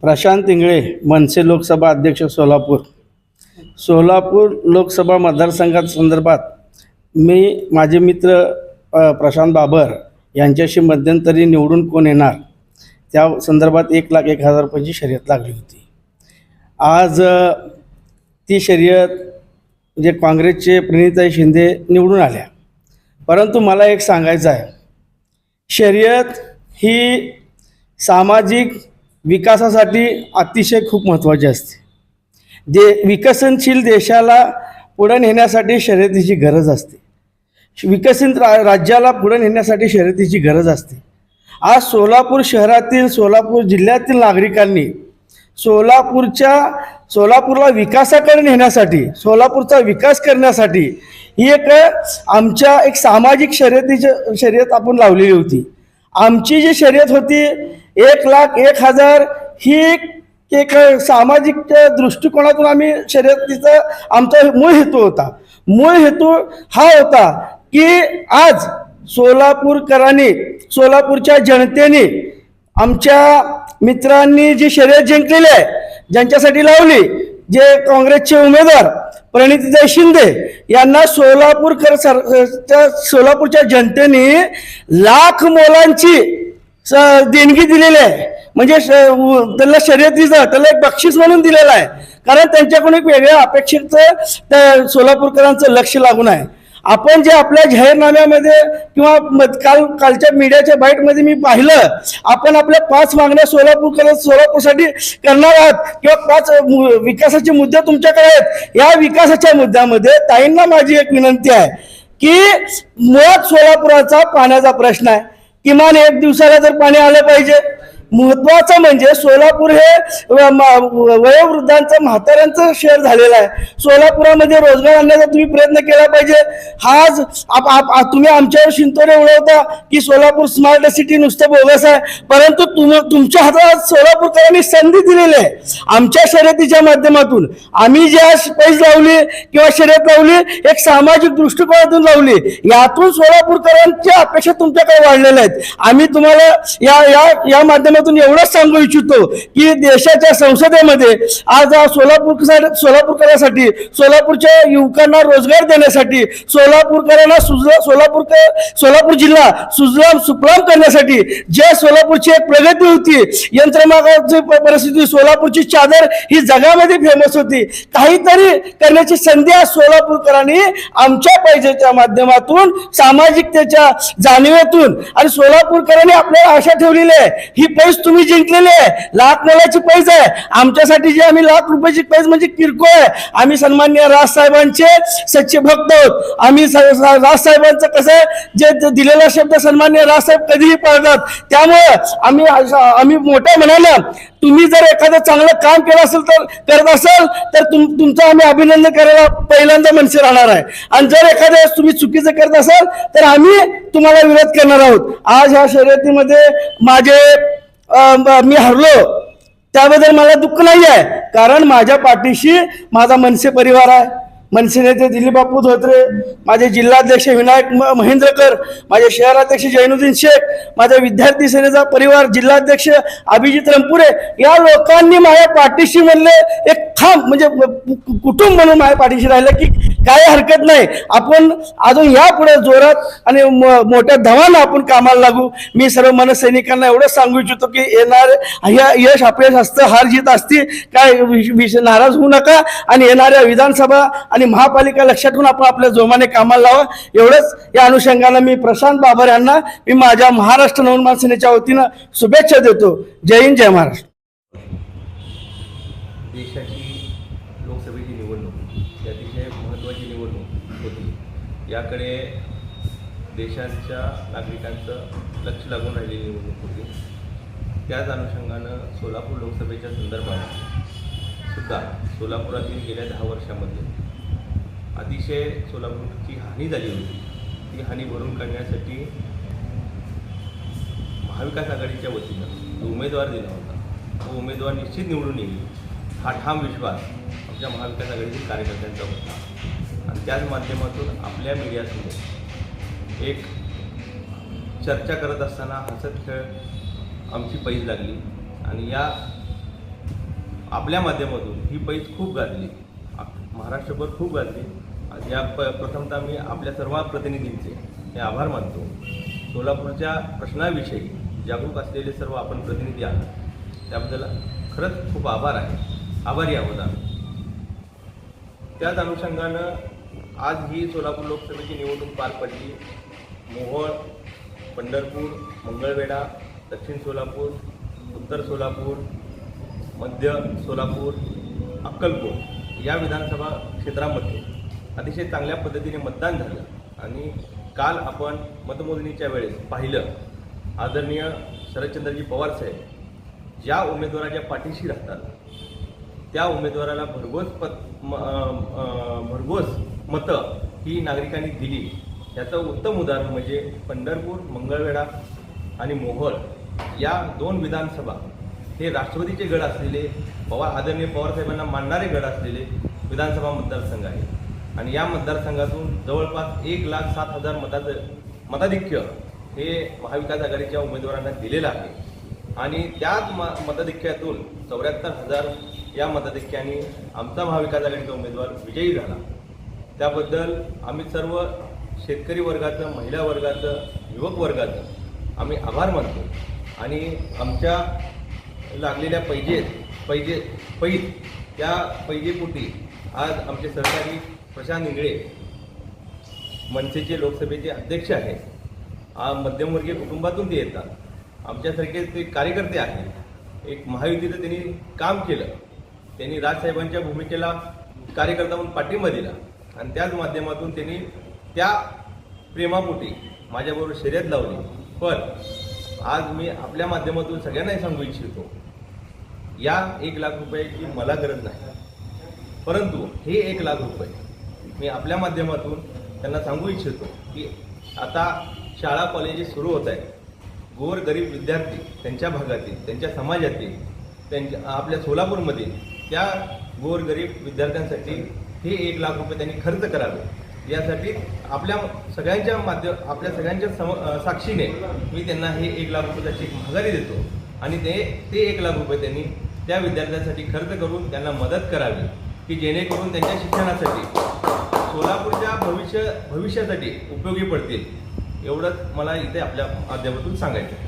प्रशांत इंगळे मनसे लोकसभा अध्यक्ष सोलापूर. सोलापूर लोकसभा मतदारसंघात संदर्भात मी माझे मित्र प्रशांत बाबर यांच्याशी मध्यंतरी निवडून कोण येणार? त्या संदर्भात एक लाख एक हजार रुपयाची शर्यत लागली होती. आज ती शर्यत म्हणजे काँग्रेसचे प्रणिताई शिंदे निवडून आल्या. परंतु मला एक सांगायचं आहे. शर्यत ही सामाजिक विकासासाठी अतिशय खूप महत्त्वाची असते. दे विकसनशील देशाला पुढे नेण्यासाठी शर्यतीची गरज असते. विकसित रा राज्याला पुढे नेण्यासाठी शर्यतीची गरज असते. आज सोलापूर शहरातील सोलापूर जिल्ह्यातील नागरिकांनी सोलापूरच्या सोलापूरला विकासाकडे नेण्यासाठी सोलापूरचा विकास करण्यासाठी ही एक आमच्या एक सामाजिक शर्यतीची शर्यत आपण लावलेली होती. आमची जी शर्यत होती एक लाख एक हजार ही एक सामाजिक दृष्टिकोनातून आम्ही शर्यतीचा आमचा मूळ हेतू होता. मूळ हेतू हा होता की आज सोलापूरकरांनी सोलापूरच्या जनतेने आमच्या मित्रांनी जी शर्यत जिंकलेली आहे ज्यांच्यासाठी लावली जे काँग्रेसचे उमेदवार प्रणितीताई शिंदे यांना सोलापूरकर सर त्या सोलापूरच्या जनतेने लाख मोलांची देणगी दिलेली आहे. म्हणजे श- त्याला शर्यतीचं त्याला एक बक्षीस म्हणून दिलेलं आहे. कारण त्यांच्याकडून एक वेगळ्या अपेक्षेचं त्या सोलापूरकरांचं लक्ष लागून आहे. आपण जे आपल्या जाहीरनाम्यामध्ये किंवा काल कालच्या मीडियाच्या बाईटमध्ये मी पाहिलं आपण आपल्या पाच मागण्या सोलापूरकर सोलापूरसाठी करणार आहात किंवा पाच विकासाचे मुद्दे तुमच्याकडे आहेत या विकासाच्या मुद्द्यामध्ये ताईंना माझी एक विनंती आहे की मुळात सोलापुराचा पाण्याचा प्रश्न आहे. किमान एक दिवसाला तर पाणी आलं पाहिजे महत्वाचं म्हणजे सोलापूर हे वयोवृद्धांचं म्हाताऱ्यांचं शहर झालेलं आहे. सोलापुरामध्ये रोजगार आणण्याचा तुम्ही प्रयत्न केला पाहिजे. हाच आप, आप, तुम्ही आमच्यावर शिंतोरे उडवता की सोलापूर स्मार्ट सिटी नुसतं बोगस आहे. परंतु तुम तुमच्या हातात सोलापूरकरांनी संधी दिलेली आहे. आमच्या शर्यतीच्या माध्यमातून आम्ही ज्या पैस लावली किंवा शर्यत लावली एक सामाजिक दृष्टिकोनातून लावली यातून सोलापूरकरांच्या अपेक्षा तुमच्याकडे वाढलेल्या आहेत. आम्ही तुम्हाला या या या माध्यमातून एवढंच सांगू इच्छितो की देशाच्या संसदेमध्ये आज सोलापूर सोलापूरकरांसाठी सोलापूरच्या युवकांना रोजगार देण्यासाठी सोलापूरकरांना सुजला सोलापूर सोलापूर जिल्हा सुजलाम सुफलाम करण्यासाठी जे सोलापूरची एक प्रगती होती यंत्रमागाची परिस्थिती सोलापूरची चादर ही जगामध्ये फेमस होती. काहीतरी करण्याची संधी आज सोलापूरकरांनी आमच्या पैजेच्या माध्यमातून सामाजिकतेच्या जाणीवेतून आणि सोलापूरकरांनी आपल्याला आशा ठेवलेली आहे. ही पैज तुम्ही जिंकलेले आहे. लाख मोलाची पैज आहे. आमच्यासाठी जे आम्ही लाख रुपयाची पैज म्हणजे किरकोळ आहे. आम्ही सन्मान्य राजसाहेबांचे सच्चे भक्त आहोत. आम्ही राजसाहेबांचं कसं आहे, जे दिलेला शब्द सन्मान्य राजसाहेब कधीही पाळतात. त्यामुळे आम्ही आम्ही मोठ्या म्हणाला तुम्ही जर एखादं चांगलं काम केलं असेल तर करत असाल तर तुम तुमचं आम्ही अभिनंदन करायला पहिल्यांदा मनसे राहणार आहे. आणि जर एखाद्या तुम्ही चुकीचं करत असाल तर आम्ही तुम्हाला विरोध करणार आहोत. आज ह्या शर्यतीमध्ये माझे मी हरलो. त्याबद्दल मला दुःख नाही आहे कारण माझ्या पाठीशी माझा मनसे परिवार आहे. मनसे नेते दिलीप धोत्रे माझे जिल्हाध्यक्ष विनायक महेंद्रकर माझे शहराध्यक्ष जैनुद्दीन शेख माझ्या विद्यार्थी सेनेचा परिवार जिल्हाध्यक्ष अभिजित रंपुरे या लोकांनी माझ्या पाठीशी म्हणले एक खांब म्हणजे कुटुंब म्हणून माझ्या पाठीशी राहिलं की काही हरकत नाही. आपण अजून यापुढे जोरात आणि मोठ्या धवानं आपण कामाला लागू. मी सर्व मनसैनिकांना एवढंच सांगू इच्छितो की येणार यश अपयश असतं हार जीत असती काय विष नाराज होऊ नका. आणि येणाऱ्या विधानसभा आणि महापालिका लक्षात ठेवून आपण आपल्या जोमाने कामाला लावा. एवढंच या अनुषंगानं मी प्रशांत बाबर यांना मी माझ्या महाराष्ट्र नवनिर्माण सेनेच्या वतीनं शुभेच्छा देतो. जय हिंद जय महाराष्ट्र. देशाची लोकसभेची निवडणूक अतिशय महत्त्वाची निवडणूक होती. याकडे देशाच्या नागरिकांचं लक्ष लागून राहिलेली निवडणूक होती. त्याच अनुषंगानं सोलापूर लोकसभेच्या संदर्भात सुद्धा सोलापुरातील गेल्या दहा वर्षामध्ये अतिशय सोलापूरची हानी झाली होती. ती हानी भरून काढण्यासाठी महाविकास आघाडीच्या वतीनं जो उमेदवार दिला होता तो उमेदवार निश्चित निवडून येईल हा ठाम विश्वास आमच्या महाविकास आघाडीतील कार्यकर्त्यांचा होता. आणि त्याच माध्यमातून आपल्या मीडियासमोर एक चर्चा करत असताना हसत खेळ आमची पैज लागली आणि या आपल्या माध्यमातून ही पैज खूप गाजली. महाराष्ट्रभर खूप गाजली. या प प्रथमतः मी आपल्या सर्व प्रतिनिधींचे हे आभार मानतो. सोलापूरच्या प्रश्नाविषयी जागरूक असलेले सर्व आपण प्रतिनिधी आहात. त्याबद्दल खरंच खूप आभार आहे. आभारी आहोत आम्ही. त्याच अनुषंगानं आज ही सोलापूर लोकसभेची निवडणूक पार पडली. मोहोळ पंढरपूर मंगळवेढा दक्षिण सोलापूर उत्तर सोलापूर मध्य सोलापूर अक्कलकोट या विधानसभा क्षेत्रामध्ये अतिशय चांगल्या पद्धतीने मतदान झालं. आणि काल आपण मतमोजणीच्या वेळेस पाहिलं आदरणीय शरदचंद्रजी पवार साहेब ज्या उमेदवाराच्या पाठीशी राहतात त्या उमेदवाराला भरघोस पत म- भरघोस मतं ही नागरिकांनी दिली. याचं उत्तम उदाहरण म्हणजे पंढरपूर मंगळवेढा आणि मोहोळ या दोन विधानसभा हे राष्ट्रवादीचे गड असलेले पवार आदरणीय पवारसाहेबांना मानणारे गड असलेले विधानसभा मतदारसंघ आहे आणि या मतदारसंघातून जवळपास एक लाख सात हजार मताचं मताधिक्य हे महाविकास आघाडीच्या उमेदवारांना दिलेलं आहे. आणि त्याच म मताधिक्यातून चौऱ्याहत्तर हजार या मताधिक्याने आमचा महाविकास आघाडीचा उमेदवार विजयी झाला. त्याबद्दल आम्ही सर्व शेतकरी वर्गाचं महिला वर्गाचं युवक वर्गाचं आम्ही आभार मानतो. आणि आमच्या लागलेल्या पैजेत पैजे पैज त्या पैजेपोटी आज आमचे सरकारी प्रशांत इंगळे मनसेचे लोकसभेचे अध्यक्ष आहेत. मध्यमवर्गीय कुटुंबातून ते येतात. आमच्यासारखे ते कार्यकर्ते आहेत. एक महायुतीचं त्यांनी काम केलं. त्यांनी राजसाहेबांच्या भूमिकेला कार्यकर्ता म्हणून पाठिंबा दिला. आणि त्याच माध्यमातून त्यांनी त्या प्रेमापोटी माझ्याबरोबर शर्यत लावली. पण आज मी आपल्या माध्यमातून सगळ्यांनाही सांगू इच्छितो या एक लाख रुपयाची मला गरज नाही. परंतु हे एक लाख रुपये मी आपल्या माध्यमातून त्यांना सांगू इच्छितो की आता शाळा कॉलेजेस सुरू होत आहेत. गोर गरीब विद्यार्थी त्यांच्या भागातील त्यांच्या समाजातील त्यांच्या आपल्या सोलापूरमधील त्या गोर गरीब विद्यार्थ्यांसाठी हे एक लाख रुपये त्यांनी खर्च करावे. यासाठी आपल्या सगळ्यांच्या माध्यम आपल्या सगळ्यांच्या सम साक्षीने मी त्यांना हे एक लाख रुपये त्याची माघारी देतो. आणि ते ते एक लाख रुपये त्यांनी त्या विद्यार्थ्यांसाठी खर्च करून त्यांना मदत करावी. की जेणेकरून त्यांच्या शिक्षणासाठी सोलापूरच्या भविष्य भविष्यासाठी उपयोगी पडतील. एवढंच मला इथे आपल्या माध्यमातून सांगायचं